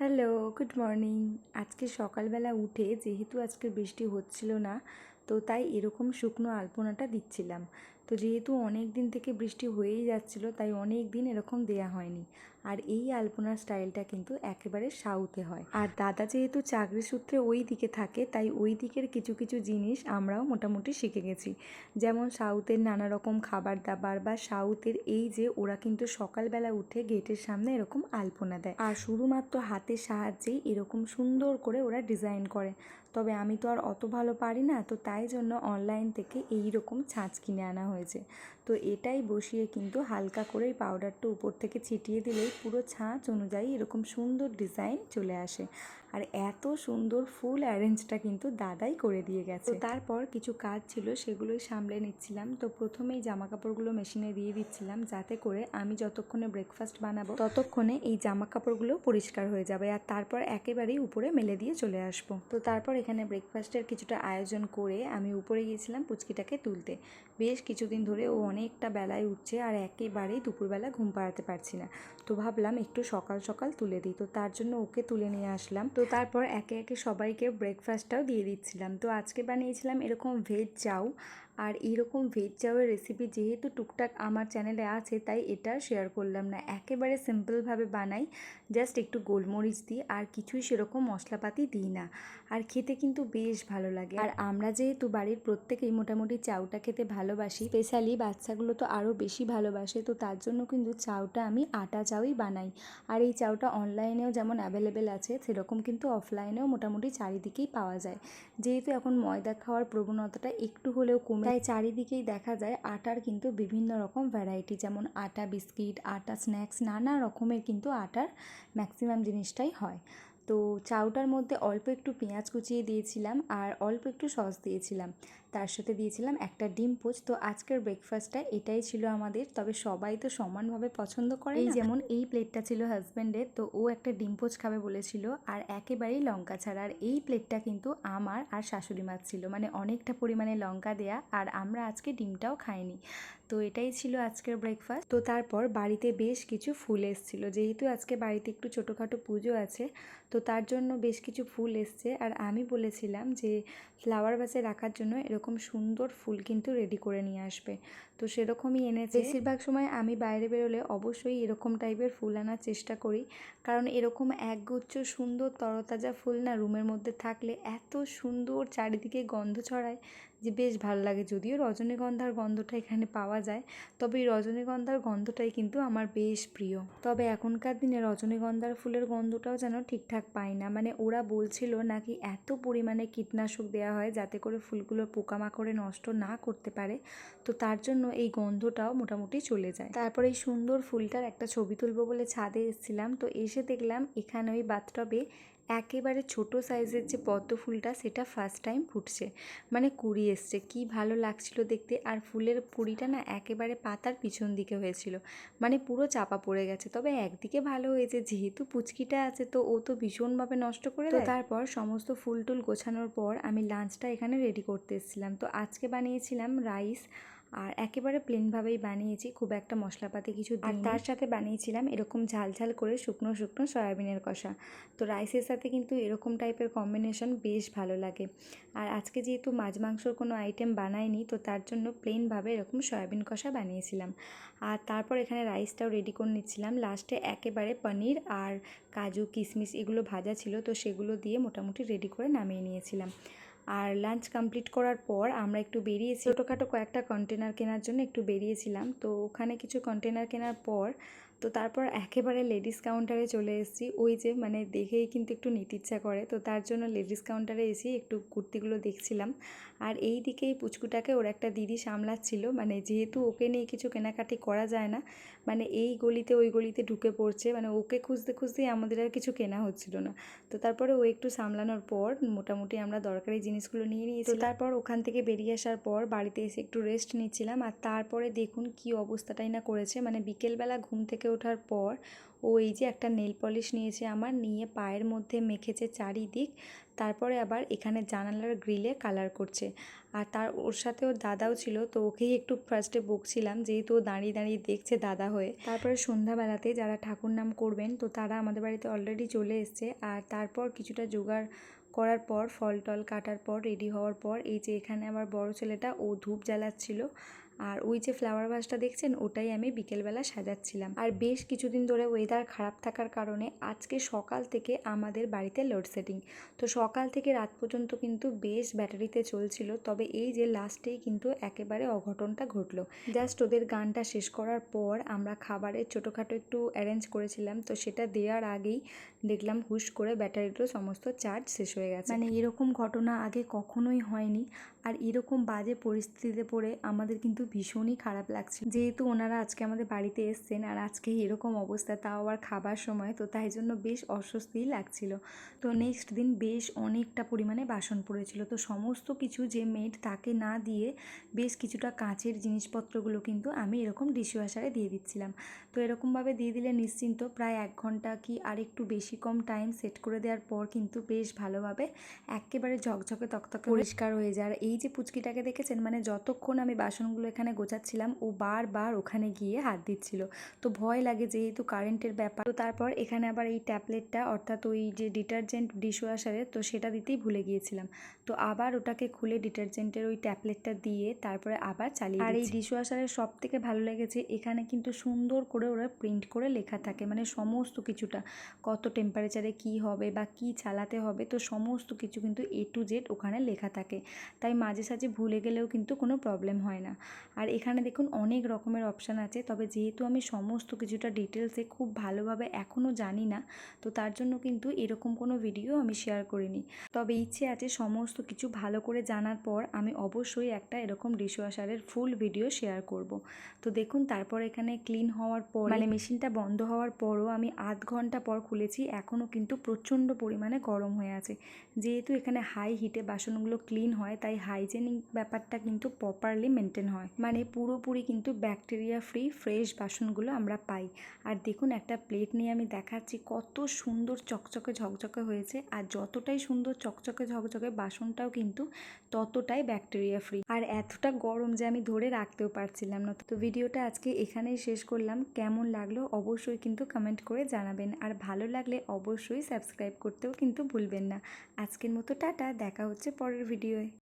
Hello, good morning. আজকে সকালবেলা উঠে যেহেতু আজকে বৃষ্টি হচ্ছিল না, তো তাই এরকম শুকনো আলপনাটা দিচ্ছিলাম। তো যেহেতু অনেক দিন থেকে বৃষ্টি হয়েই যাচ্ছিল, তাই অনেক দিন এরকম দেয়া হয়নি। আর এই আলপনার স্টাইলটা কিন্তু একেবারে সাউথে হয়। আর দাদা যেহেতু চাকরি সূত্রে ওই দিকে থাকে, তাই ওই দিকের কিছু কিছু জিনিস আমরাও মোটামুটি শিখে গেছি। যেমন সাউথের নানা রকম খাবার দাবার বা সাউথের এই যে ওরা কিন্তু সকালবেলা উঠে গেটের সামনে এরকম আলপনা দেয়। আর শুধুমাত্র হাতের সাহায্যেই এরকম সুন্দর করে ওরা ডিজাইন করে। তবে আমি তো আর অত ভালো পারি না, তো তাই জন্য অনলাইন থেকে এই রকম ছাঁচ কিনে আনা হয়েছে। তো এটাই বসিয়ে কিন্তু হালকা করে এই পাউডারটা উপর থেকে ছিটিয়ে দিলেই পুরো ছাঁচ অনুযায়ী এরকম সুন্দর ডিজাইন চলে আসে। আর এত সুন্দর ফুল অ্যারেঞ্জটা কিন্তু দাদাই করে দিয়ে গেছে। তো তারপর কিছু কাজ ছিল সেগুলোই সামলে নিচ্ছিলাম। তো প্রথমেই জামা কাপড়গুলো মেশিনে দিয়ে দিচ্ছিলাম যাতে করে আমি যতক্ষণে ব্রেকফাস্ট বানাবো ততক্ষণে এই জামা কাপড়গুলো পরিষ্কার হয়ে যাবে আর তারপর একেবারেই উপরে মেলে দিয়ে চলে আসব। তো তারপর এখানে ব্রেকফাস্টের কিছুটা আয়োজন করে আমি উপরে গিয়েছিলাম পুচকিটাকে তুলতে। বেশ কিছুদিন ধরে ও অনেকটা বেলায় উঠছে আর একেবারেই দুপুরবেলা ঘুম পাড়াতে পারছি না। তো ভাবলাম একটু সকাল সকাল তুলে দিই। তো তার জন্য ওকে তুলে নিয়ে আসলাম। তো তারপর একে একে সবাইকে ব্রেকফাস্টটাও দিয়ে দিচ্ছিলাম। তো আজকে বানিয়েছিলাম এরকম ভেজ চাউ। আর এইরকম ভেজ চাউয়ের রেসিপি যেহেতু টুকটাক আমার চ্যানেলে আছে, তাই এটা শেয়ার করলাম না। একেবারে সিম্পলভাবে বানাই জাস্ট একটু গোলমরিচ দিই, আর কিছুই সেরকম মশলাপাতি দিই না। আর খেতে কিন্তু বেশ ভালো লাগে। আর আমরা যেহেতু বাড়ির প্রত্যেকেই মোটামুটি চাউটা খেতে ভালোবাসি স্পেশালি বাচ্চাগুলো তো আরও বেশি ভালোবাসে, তো তার জন্য কিন্তু চাউটা আমি আটা চাউই বানাই। আর এই চাউটা অনলাইনেও যেমন অ্যাভেলেবেল আছে, সেরকম কিন্তু অফলাইনেও মোটামুটি চারিদিকেই পাওয়া যায়। যেহেতু এখন ময়দা খাওয়ার প্রবণতাটা একটু হলেও কমে তাই চারিদিকেই দেখা যায় আটার কিন্তু বিভিন্ন রকম ভ্যারাইটি যেমন আটা বিস্কিট, আটা স্ন্যাক্স নানা রকমের কিন্তু আটার ম্যাক্সিমাম জিনিসটাই হয়। তো চাউটার মধ্যে অল্প একটু পেঁয়াজ কুচিয়ে দিয়েছিলাম আর অল্প একটু সস দিয়েছিলাম। তার সাথে দিয়েছিলাম একটা ডিম পোচ। তো আজকের ব্রেকফাস্টটা এটাই ছিল আমাদের। তবে সবাই তো সমানভাবে পছন্দ করে এই যেমন এই প্লেটটা ছিল হাজব্যান্ডের তো ও একটা ডিম পোচ খাবে বলেছিল। আর একেবারেই লঙ্কা ছাড়া। আর এই প্লেটটা কিন্তু আমার আর শাশুড়ি মাছ ছিল। মানে অনেকটা পরিমাণে লঙ্কা দেয়া। আর আমরা আজকে ডিমটাও খাইনি। তো এটাই ছিল আজকের ব্রেকফাস্ট তো তারপর বাড়িতে বেশ কিছু ফুল এসেছিল। যেহেতু আজকে বাড়িতে একটু ছোটোখাটো পুজো আছে তো তার জন্য বেশ কিছু ফুল এসছে। আর আমি বলেছিলাম যে ফ্লাওয়ার বাসে রাখার জন্য এরকম সুন্দর ফুল কিন্তু রেডি করে নিয়ে আসবে। তো সেরকমই এনেছে। বেশিরভাগ সময় আমি বাইরে বেরোলে অবশ্যই এরকম টাইপের ফুল আনার চেষ্টা করি। কারণ এরকম একগুচ্ছ সুন্দর তরতাজা ফুল না রুমের মধ্যে থাকলে এত সুন্দর চারিদিকে গন্ধ ছড়ায় যে বেশ ভালো লাগে। যদিও রজনীগন্ধার গন্ধটা এখানে পাওয়া যায়, তবে এই রজনীগন্ধার গন্ধটাই কিন্তু আমার বেশ প্রিয়। তবে এখনকার দিনে রজনীগন্ধার ফুলের গন্ধটাও যেন ঠিকঠাক পাই না। মানে ওরা বলছিল নাকি এত পরিমাণে কীটনাশক দেওয়া হয় যাতে করে ফুলগুলো পোকামাকড়ে নষ্ট না করতে পারে, তো তার জন্য এই গন্ধটাও মোটামুটি চলে যায়। তারপর এই সুন্দর ফুলটার একটা ছবি তুলবো বলে ছাদে এসেছিলাম, তো এসে দেখলাম এখানে ওই বাথটবে একেবারে ছোট সাইজের যে পদ্ম ফুলটা সেটা ফার্স্ট টাইম ফুটছে। মানে কুড়ি এসছে। কি ভালো লাগছিল দেখতে। আর ফুলের কুড়িটা না একেবারে পাতার পিছন দিকে হয়েছিল। মানে পুরো চাপা পড়ে গেছে। তবে একদিকে ভালো হয়েছে। যেহেতু পুচকিটা আছে তো ও তো ভীষণভাবে নষ্ট করে তো তারপর সমস্ত ফুল টুল গোছানোর পর আমি লাঞ্চটা এখানে রেডি করতে এসেছিলাম। তো আজকে বানিয়েছিলাম রাইস আর একেবারে প্লেনভাবেই বানিয়েছি খুব একটা মশলাপাতি কিছু আর তার সাথে বানিয়েছিলাম এরকম ঝাল ঝাল করে শুকনো শুকনো সয়াবিনের কষা। তো রাইসের সাথে কিন্তু এরকম টাইপের কম্বিনেশন বেশ ভালো লাগে। আর আজকে যেহেতু মাছ মাংসর কোনো আইটেম বানাইনি তো তার জন্য প্লেনভাবে এরকম সয়াবিন কষা বানিয়েছিলাম। আর তারপর এখানে রাইসটাও রেডি করে নিচ্ছিলাম। লাস্টে একেবারে পনির আর কাজু কিশমিশ এগুলো ভাজা ছিল তো সেগুলো দিয়ে মোটামুটি রেডি করে নামিয়ে নিয়েছিলাম। আর লাঞ্চ কমপ্লিট করার পর আমরা একটু বেরিয়েছি। ছোটোখাটো কয়েকটা কন্টেনার কেনার জন্য একটু বেরিয়েছিলাম। তো ওখানে কিছু কন্টেনার কেনার পর তো তারপর একেবারে লেডিস কাউন্টারে চলে এসেছি। ওই যে মানে দেখেই কিন্তু একটু নিতে ইচ্ছা করে। তো তার জন্য লেডিস কাউন্টারে এসে একটু কুর্তিগুলো দেখছিলাম। আর এই দিকেই পুচকুটাকে ওর একটা দিদি সামলাচ্ছিল। মানে যেহেতু ওকে নিয়ে কিছু কেনাকাটি করা যায় না মানে এই গলিতে ওই গলিতে ঢুকে পড়ছে। মানে ওকে খুঁজতে খুঁজতেই আমাদের আর কিছু কেনা হচ্ছিল না। তো তারপরে ও একটু সামলানোর পর মোটামুটি আমরা দরকারি জিনিসগুলো নিয়ে নিয়েছি তারপর ওখান থেকে বেরিয়ে আসার পর বাড়িতে এসে একটু রেস্ট নিচ্ছিলাম। আর তারপরে দেখুন কি অবস্থাটাই না করেছে। মানে বিকেলবেলা ঘুম থেকে ওঠার পর ও এই যে একটা নেল পলিশ নিয়েছে আমার, নিয়ে পায়ের মধ্যে মেখেছে চারিদিক, তারপরে আবার এখানে জানালার গ্রিলে কালার করছে। আর তার, ওর সাথে ওর দাদাও ছিল, তো ওকেই একটু ফার্স্টে বকছিলাম, যেহেতু ও দাঁড়িয়ে দাঁড়িয়ে দেখছে দাদা হয়ে। তারপরে সন্ধ্যাবেলাতে যারা ঠাকুর নাম করবেন, তো তারা আমাদের বাড়িতে অলরেডি চলে এসছে। আর তারপর কিছুটা জোগাড় করার পর, ফল টল কাটার পর রেডি হওয়ার পর, এই যে এখানে আমার বড় ছেলেটা, ও ধূপ জ্বালাচ্ছিল। আর ওই যে ফ্লাওয়ার ভাসটা দেখছেন, ওটাই আমি বিকেলবেলা সাজাচ্ছিলাম। আর বেশ কিছুদিন ধরে ওয়েদার খারাপ থাকার কারণে আজকে সকাল থেকে আমাদের বাড়িতে লোডশেডিং তো সকাল থেকে রাত পর্যন্ত কিন্তু বেশ ব্যাটারিতে চলছিল, তবে এই যে লাস্টেই কিন্তু একেবারে অঘটনটা ঘটলো। জাস্ট ওদের গানটা শেষ করার পর আমরা খাবারের ছোটোখাটো একটু অ্যারেঞ্জ করেছিলাম, তো সেটা দেওয়ার আগেই দেখলাম হুশ করে ব্যাটারিগুলো সমস্ত চার্জ শেষ হয়ে গেছে। মানে এরকম ঘটনা আগে কখনোই হয়নি। আর এরকম বাজে পরিস্থিতিতে পড়ে আমাদের কিন্তু ভীষণই খারাপ লাগছে। যেহেতু ওনারা আজকে আমাদের বাড়িতে এসছেন আর আজকে এরকম অবস্থা, তাও আবার খাবার সময়, তো তাই জন্য বেশ অস্বস্তিই লাগছিল। তো নেক্সট দিন বেশ অনেকটা পরিমাণে বাসন পড়েছিল। তো সমস্ত কিছু যে মেড তাকে না দিয়ে বেশ কিছুটা কাঁচের জিনিসপত্রগুলো কিন্তু আমি এরকম ডিশওয়াশারে দিয়ে দিচ্ছিলাম। তো এরকমভাবে দিয়ে দিলে নিশ্চিন্ত প্রায় এক ঘণ্টা কি আর একটু বেশি কম টাইম সেট করে দেওয়ার পর কিন্তু বেশ ভালোভাবে একেবারে ঝকঝকে তকতকে পরিষ্কার হয়ে যায়। আর এই যে পুচকিটাকে দেখেছেন? মানে যতক্ষণ আমি বাসনগুলো এখানে গোছাচ্ছিলাম ও বারবার ওখানে গিয়ে হাত দিচ্ছিল। তো ভয় লাগে যেহেতু কারেন্টের ব্যাপার। তো তারপর এখানে আবার এই ট্যাবলেটটা অর্থাৎ ওই যে ডিটারজেন্ট ডিশওয়াশারের তো সেটা দিতেই ভুলে গিয়েছিলাম। তো আবার ওটাকে খুলে ডিটারজেন্টের ওই ট্যাবলেটটা দিয়ে তারপরে আবার চালিয়ে আর এই ডিশওয়াশারের সব থেকে ভালো লেগেছে এখানে কিন্তু সুন্দর করে ওরা প্রিন্ট করে লেখা থাকে। মানে সমস্ত কিছুটা কত টেম্পারেচারে কি হবে বা কি চালাতে হবে তো সমস্ত কিছু কিন্তু এ টু জেড ওখানে লেখা থাকে। তাই মাঝে সাঝে ভুলে গেলেও কিন্তু কোনো প্রবলেম হয় না। আর এখানে দেখুন অনেক রকমের অপশান আছে, তবে যেহেতু আমি সমস্ত কিছুটা ডিটেলসে খুব ভালোভাবে এখনও জানি না, তো তার জন্য কিন্তু এরকম কোনো ভিডিও আমি শেয়ার করিনি। তবে ইচ্ছে আছে সমস্ত কিছু ভালো করে জানার পর আমি অবশ্যই একটা এরকম ডিশওয়াশারের ফুল ভিডিও শেয়ার করব। তো দেখুন তারপর এখানে ক্লিন হওয়ার পর মানে মেশিনটা বন্ধ হওয়ার পরও আমি আধ ঘণ্টা পর খুলেছি এখনও কিন্তু প্রচণ্ড পরিমাণে গরম হয়ে আছে। যেহেতু এখানে হাই হিটে বাসনগুলো ক্লিন হয়, তাই হাইজেনিক ব্যাপারটা কিন্তু প্রপারলি মেনটেন হয়। মানে পুরোপুরি কিন্তু ব্যাকটেরিয়া ফ্রি ফ্রেশ বাসনগুলো আমরা পাই। আর দেখুন একটা প্লেট নিয়ে আমি দেখাচ্ছি, কত সুন্দর চকচকে ঝকঝকে হয়েছে। আর যতটাই সুন্দর চকচকে ঝকঝকে, বাসনটাও কিন্তু ততটাই ব্যাকটেরিয়া ফ্রি আর এতটা গরম যে আমি ধরে রাখতেও পারছিলাম না। তো ভিডিওটা আজকে এখানেই শেষ করলাম। কেমন লাগল অবশ্যই কিন্তু কমেন্ট করে জানাবেন। আর ভালো লাগলে অবশ্যই সাবস্ক্রাইব করতেও কিন্তু ভুলবেন না। আজকের মতো টাটা, দেখা হচ্ছে পরের ভিডিওয়ে।